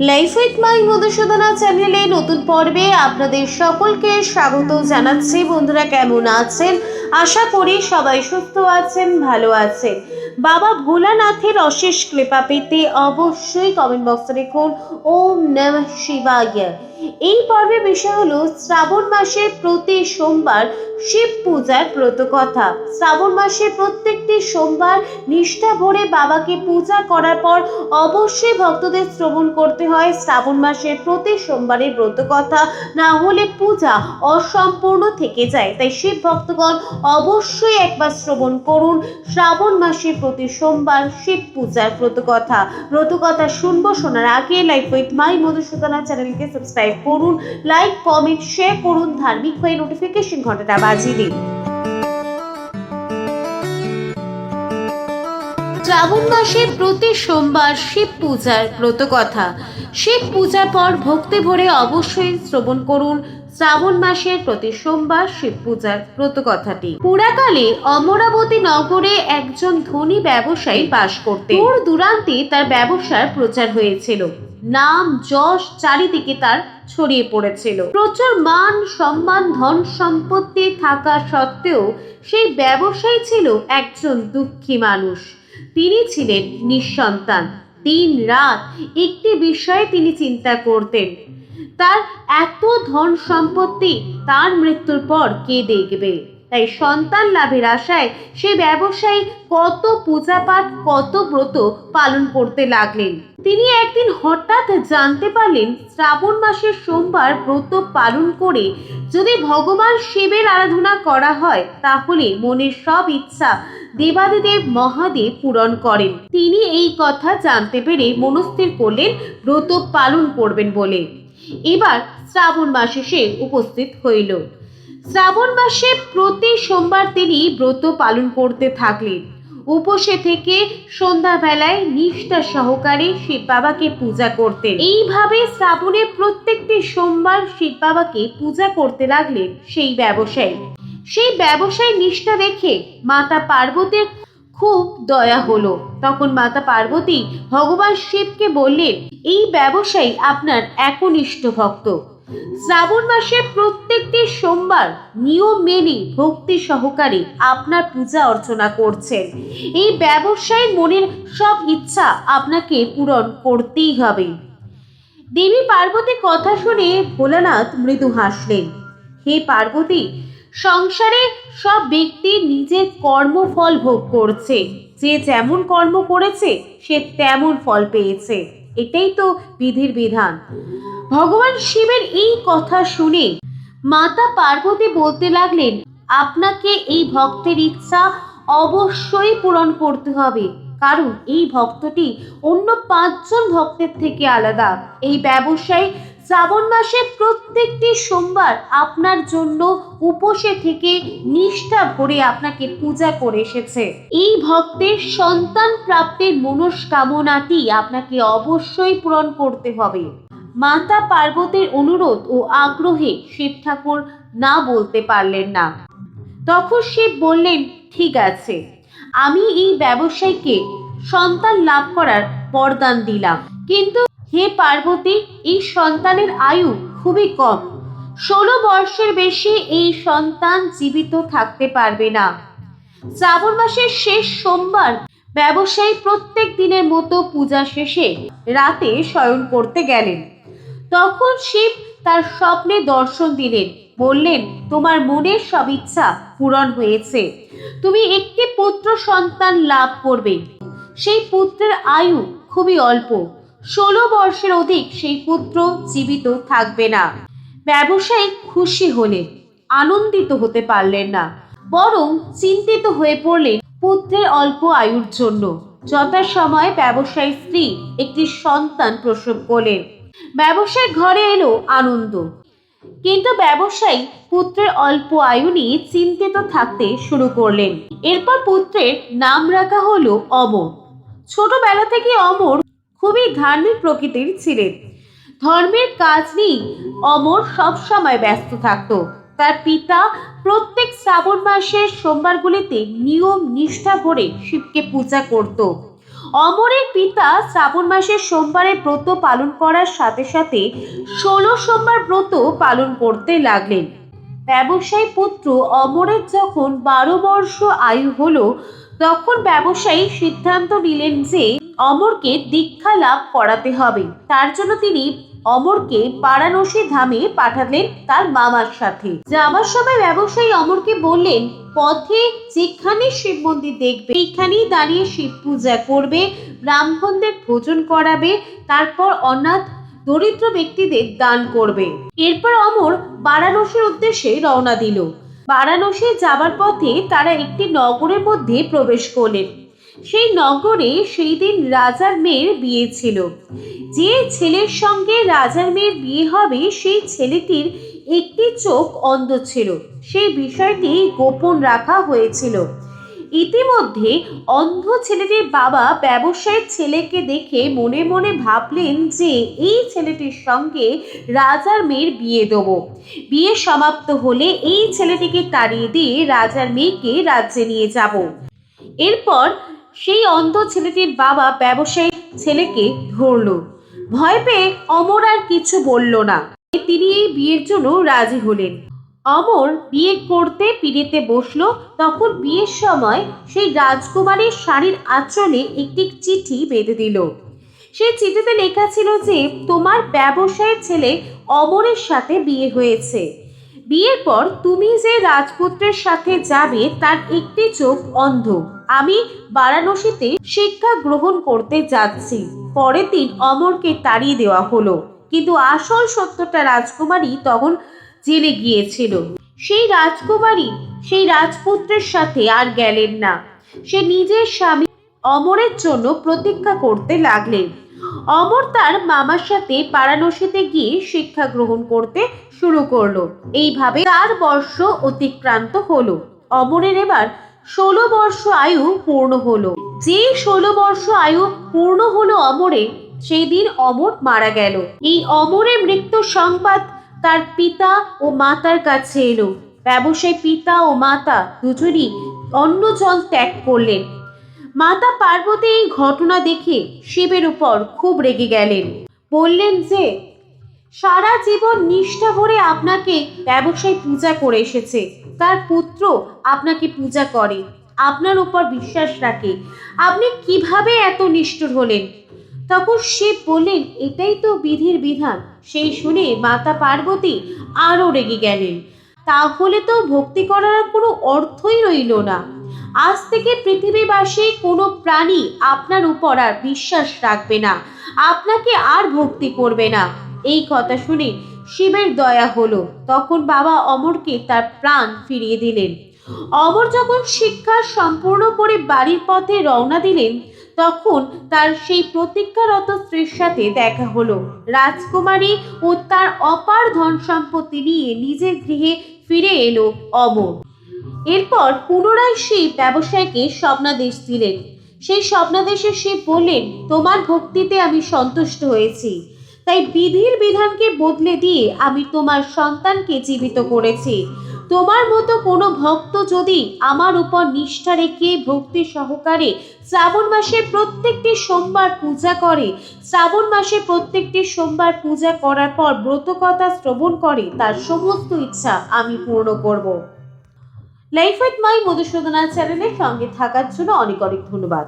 Life with my Madhusudana চ্যানেলে নতুন পর্বে আপনাদের সকলকে স্বাগত জানাচ্ছি। বন্ধুরা, কেমন আছেন? আশা করি সবাই সুস্থ আছেন, ভালো আছেন। বাবা ভোলানাথের অশেষ কৃপা পেতে অবশ্যই কমেন্ট বক্সে লিখুন, ওম নমঃ শিবায়। এই পর্বের বিষয় হলো শ্রাবণ মাসের প্রতি সোমবার শিব পূজার ব্রতকথা শ্রাবণ মাসের প্রত্যেকটি সোমবার নিষ্ঠা ভরে বাবাকে পূজা করার পর অবশ্যই ভক্তদের শ্রবণ করতে হয় শ্রাবণ মাসের প্রতি সোমবারের ব্রতকথা না হলে পূজা অসম্পূর্ণ থেকে যায়। তাই শিব ভক্তগণ অবশ্যই একবার শ্রবণ করুন। শ্রাবণ মাসের প্রতি সোমবার শিব পূজার ব্রতকথা ব্রতকথা শুনব, শোনার আগে লাইক উইথ মাই মধুসূদনা চ্যানেলকে সাবস্ক্রাইব করুন লাইক কমেন্ট শেয়ার করুন, ধার্মিক হয়ে নোটিফিকেশন ঘন্টাটা বাজিয়ে দিন। শ্রাবণ মাসের প্রতি সোমবার শিব পূজার ব্রতকথা শিব পূজার পর ভক্তি ভরে অবশ্যই শ্রবণ করুন শ্রাবণ মাসের প্রতি সোমবার শিব পূজার ব্রতকথাটি। পুরাকালে অমরাবতী নগরে একজন ধনী ব্যবসায়ী বাস করতেন। দূর দূরান্তে তার ব্যবসার প্রচার হয়েছিল। নাম, যশ চারিদিকে তার ছড়িয়ে পড়েছিল। প্রচুর মান, সম্মান, ধন সম্পত্তি থাকা সত্ত্বেও সেই ব্যবসায়ী ছিল একজন দুঃখী মানুষ। তিনি ছিলেন নিঃসন্তান। দিন রাত একটি বিষয়ে তিনি চিন্তা করতেন। তার এত ধন সম্পত্তি তার মৃত্যুর পর কে দেখবে? তাই সন্তান লাভের আশায় সে ব্যবসায়ী কত পূজা পাঠ কত ব্রত পালন করতে লাগলেন। তিনি একদিন হঠাৎ জানতে পারলেন, শ্রাবণ মাসের সোমবার ব্রত পালন করে যদি ভগবান শিবের আরাধনা করা হয়, তাহলে মনের সব ইচ্ছা দেবাদিদেব মহাদেব পূরণ করেন। তিনি এই কথা জানতে পেরে মনস্থির করলেন, ব্রত পালন করবেন বলে। এবার শ্রাবণ মাসে এসে উপস্থিত হইল। শ্রাবণ মাসে প্রতি সোমবার তিনি ব্রত পালন করতে থাকলেন। উপসে থেকে সন্ধ্যাবেলায় নিষ্ঠা সহকারে শিব বাবাকে পূজা করতেন। এইভাবে শ্রাবণে প্রত্যেকটি সোমবার শিব বাবাকে পূজা করতে লাগলেন সেই ব্যবসায়ী। সেই ব্যবসায় নিষ্ঠা দেখে মাতা পার্বতীর খুব দয়া হলো। তখন মাতা পার্বতী ভগবান শিবকে বললেন, এই ব্যবসায়ী আপনার একনিষ্ঠ ভক্ত। শ্রাবণ মাসে প্রত্যেকটি সোমবার নিয়ম মেনে ভক্তি সহকারে আপনার পূজা অর্চনা করছেন। এই ব্যবসায়ীর মনের সব ইচ্ছা আপনাকে পূরণ করতেই হবে। দেবী পার্বতীর কথা শুনে ভোলানাথ মৃদু হাসলেন, হে পার্বতী সংসারে সব ব্যক্তি নিজের কর্মফল ভোগ করছে। যে যেমন কর্ম করেছে, সে তেমন ফল পেয়েছে। এটাই তো বিধির বিধান। ভগবান শিবের এই কথা শুনে মাতা পার্বতী বলতে লাগলেন, আপনাকে এই ভক্তের ইচ্ছা অবশ্যই পূরণ করতে হবে। কারণ এই ভক্তটি অন্য পাঁচজন ভক্তের থেকে আলাদা। এই ব্যবসায়ী শ্রাবণ মাসে প্রত্যেকটি সোমবার আপনার জন্য উপসে থেকে নিষ্ঠা ভরে আপনাকে পূজা করে এসেছে। এই ভক্তের সন্তান প্রাপ্তির মনস্কামনাটি আপনাকে অবশ্যই পূরণ করতে হবে। মাতা পার্বতীর অনুরোধ ও আগ্রহে শিব ঠাকুর না বলতে পারলেন না। তখন শিব বললেন, ঠিক আছে, আমি এই ব্যবসায়ীকে সন্তান লাভ করার বরদান দিলাম। কিন্তু হে পার্বতী, এই সন্তানের আয়ু খুবই কম। ষোলো বর্ষের বেশি এই সন্তান জীবিত থাকতে পারবে না। শ্রাবণ মাসের শেষ সোমবার ব্যবসায়ী প্রত্যেক দিনের মতো পূজা শেষে রাতে শয়ন করতে গেলেন। তখন শিব তার স্বপ্নে দর্শন দিলেন। বললেন, তোমার মনের সব ইচ্ছা পূরণ হয়েছে। তুমি একটি পুত্র সন্তান লাভ করবে। সেই পুত্রের আয়ু খুবই অল্প। ষোলো বর্ষের অধিক সেই পুত্র জীবিত থাকবে না। ব্যবসায়ী খুশি হলেন আনন্দিত হতে পারলেন না। বরং চিন্তিত হয়ে পড়লেন পুত্রের অল্প আয়ুর জন্য। যথাসময়ে ব্যবসায়ী স্ত্রী একটি সন্তান প্রসব করলেন। ব্যবসায়ীর ঘরে এলো আনন্দ। কিন্তু ব্যবসায়ী পুত্রের অল্প আয়ু নিয়ে চিন্তিত থাকতে শুরু করলেন। এরপর পুত্রের নাম রাখা হলো অমর। ছোটবেলা থেকে অমর খুবই ধার্মিক প্রকৃতির ছিলেন। ধর্মের কাজ নিয়ে অমর সবসময় ব্যস্ত থাকত। তার পিতা প্রত্যেক শ্রাবণ মাসের সোমবারগুলিতে নিয়ম নিষ্ঠা ভরে শিবকে পূজা করত। অমরের পিতা শ্রাবণ মাসের সোমবারের ব্রত পালন করার সাথে সাথে ষোলো সোমবার ব্রত পালন করতে লাগলেন। ব্যবসায়ী পুত্র অমরের যখন বারো বর্ষ আয়ু হলো, তখন ব্যবসায়ী সিদ্ধান্ত নিলেন যে অমরকে দীক্ষা লাভ করাতে হবে। তার জন্য তিনি অমরকে বারাণসী ধামে পাঠালেন তার মামার সাথে। যাওয়ার সময় ব্যবসায়ী অমরকে বললেন, পথে যেখানে শিব মন্দির দেখবে, সেইখানেই দাঁড়িয়ে শিব পূজা করবে, ব্রাহ্মণদের ভোজন করাবে, তারপর অনাথ দরিদ্র ব্যক্তিদের দান করবে। এরপর অমর বারাণসীর উদ্দেশ্যে রওনা দিল। বারাণসী যাবার পথে তারা একটি নগরের মধ্যে প্রবেশ করলেন। সেই নগরে সেই দিন রাজার মেয়ের বিয়ে ছিল। যে ছেলের সঙ্গে রাজার মেয়ের বিয়ে হবে, সেই ছেলেটির একটি চোখ অন্ধ ছিল। সেই বিষয়টি গোপন রাখা হয়েছিল। ইতিমধ্যে অন্ধ ছেলেটির বাবা ব্যবসায়ীর ছেলেকে দেখে মনে মনে ভাবলেন যে এই ছেলেটির সঙ্গে রাজার মেয়ের বিয়ে দেবো। বিয়ে সমাপ্ত হলে এই ছেলেটিকে তাড়িয়ে দিয়ে রাজার মেয়েকে রাজ্যে নিয়ে যাব। এরপর সেই অন্ধ ছেলেটির বাবা ব্যবসায়ী ছেলেকে ধরলো। ভয় পেয়ে অমর আর কিছু বলল না। তিনি এই বিয়ের জন্য রাজি হলেন। অমর বিয়ে করতে পিড়িতে বসল। তখন বিয়ের সময় সেই রাজকুমারীর শাড়ির আঁচলে একটি চিঠি বেঁধে দিল। সেই চিঠিতে লেখা ছিল যে, তোমার ব্যবসায়ের ছেলে অমরের সাথে বিয়ে হয়েছে। বিয়ের পর তুমি যে রাজপুত্রের সাথে যাবে, তার একটি চোখ অন্ধ। আমি বারাণসীতে শিক্ষা গ্রহণ করতে যাচ্ছি। পরের দিন অমরকে তাড়িয়ে দেওয়া হলো। কিন্তু আসল সত্যটা রাজকুমারী তখন জেলে গিয়েছিল। সেই রাজকুমারী সেই রাজপুত্রের সাথে আর গেলেন না। সে নিজের স্বামী অমরের জন্য প্রতীক্ষা করতে লাগলেন। অমর তার মামার সাথে বারাণসীতে গিয়ে শিক্ষা গ্রহণ করতে শুরু করল। এইভাবে চার বর্ষ অতিক্রান্ত হলো। অমরের এবার ষোলো বর্ষ আয়ু পূর্ণ হলো। যে ষোলো বর্ষ আয়ু পূর্ণ হলো অমরে, সেই দিন অমর মারা গেল। এই অমরের মৃত্যু সংবাদ তার পিতা ও মাতার কাছে এলো। ব্যবসায়ী পিতা ও মাতা দুজনই অন্ন জল ত্যাগ করলেন। মাতা পার্বতী এই ঘটনা দেখে শিবের উপর খুব রেগে গেলেন। বললেন যে, সারা জীবন নিষ্ঠা ভরে আপনাকে ব্যবসায় পূজা করে এসেছে। তার পুত্র আপনাকে পূজা করে, আপনার উপর বিশ্বাস রাখে। আপনি কীভাবে এত নিষ্ঠুর হলেন? তখন শিব বললেন, এটাই তো বিধির বিধান। সেই শুনে মাতা পার্বতী আরও রেগে গেলেন। তাহলে তো ভক্তি করার কোনো অর্থই রইল না। আজ থেকে পৃথিবীবাসী কোনো প্রাণী আপনার উপর আর বিশ্বাস রাখবে না। আপনাকে আর ভক্তি করবে না। এই কথা শুনে শিবের দয়া হলো। তখন বাবা অমরকে তার প্রাণ ফিরিয়ে দিলেন। অমর যখন শিক্ষা সম্পূর্ণ করে বাড়ির পথে রওনা দিলেন, তখন তার সেই প্রতীক্ষারত স্ত্রীর সাথে দেখা হলো। রাজকুমারী ও তার অপার ধন সম্পত্তি নিয়ে নিজের গৃহে ফিরে এলো অমর। এরপর পুনরায় সেই ব্যবসায়ীকে স্বপ্নাদেশ দিলেন। সেই স্বপ্নাদেশে সে বললেন, তোমার ভক্তিতে আমি সন্তুষ্ট হয়েছি। তাই বিধির বিধানকে বদলে দিয়ে আমি তোমার সন্তানকে জীবিত করেছি। তোমার মতো কোনো ভক্ত যদি আমার উপর নিষ্ঠা রেখে ভক্তি সহকারে শ্রাবণ মাসে প্রত্যেকটি সোমবার পূজা করে, শ্রাবণ মাসে প্রত্যেকটি সোমবার পূজা করার পর ব্রতকথা শ্রবণ করে, তার সমস্ত ইচ্ছা আমি পূর্ণ করব। লাইফ উইথ মাই মধুসূদনা চ্যানেলের সঙ্গে থাকার জন্য অনেক অনেক ধন্যবাদ।